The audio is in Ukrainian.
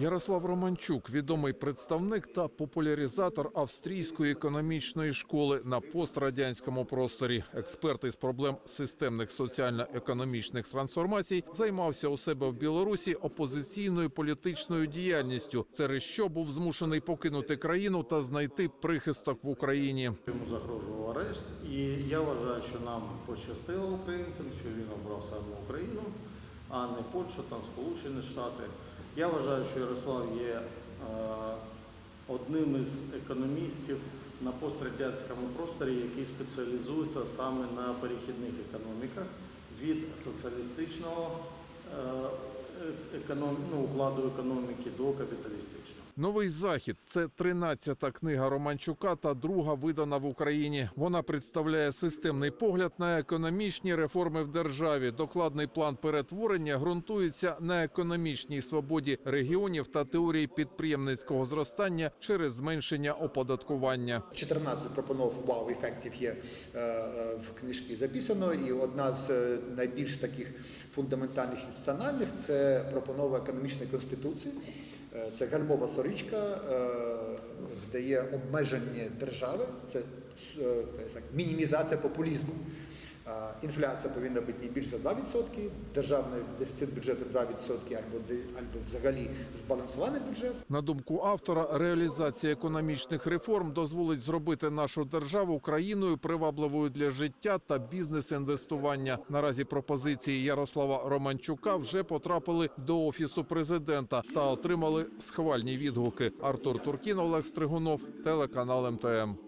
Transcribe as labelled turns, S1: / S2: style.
S1: Ярослав Романчук, відомий представник та популяризатор австрійської економічної школи на пострадянському просторі. Експерт із проблем системних соціально-економічних трансформацій займався у себе в Білорусі опозиційною політичною діяльністю, через що був змушений покинути країну та знайти прихисток в Україні.
S2: Йому загрожував арешт, і я вважаю, що нам пощастило українцям, що він обрав саме Україну, а не Польща, там Сполучені Штати. Я вважаю, що Ярослав є е, одним із економістів на пострадянському просторі, який спеціалізується саме на перехідних економіках від соціалістичного е, економ... ну, укладу економіки до капіталістичного.
S1: Новий захід це 13-та книга Романчука та друга видана в Україні. Вона представляє системний погляд на економічні реформи в державі. Докладний план перетворення ґрунтується на економічній свободі регіонів та теорії підприємницького зростання через зменшення оподаткування.
S3: 14 пропонов вау-ефектів є е, е, в книжці записано, і одна з е, найбільш таких фундаментальних інституціональних це пропонова економічної конституції. Е, Це гальмова сорічка, е, де є обмеження держави, це е, мінімізація популізму. Інфляція повинна бути не більше за 2%, державний дефіцит бюджету 2% або, або взагалі збалансований бюджет.
S1: На думку автора, реалізація економічних реформ дозволить зробити нашу державу країною привабливою для життя та бізнес-інвестування. Наразі пропозиції Ярослава Романчука вже потрапили до офісу президента та отримали схвальні відгуки. Артур Туркін, Олег Стригунов, телеканал МТМ.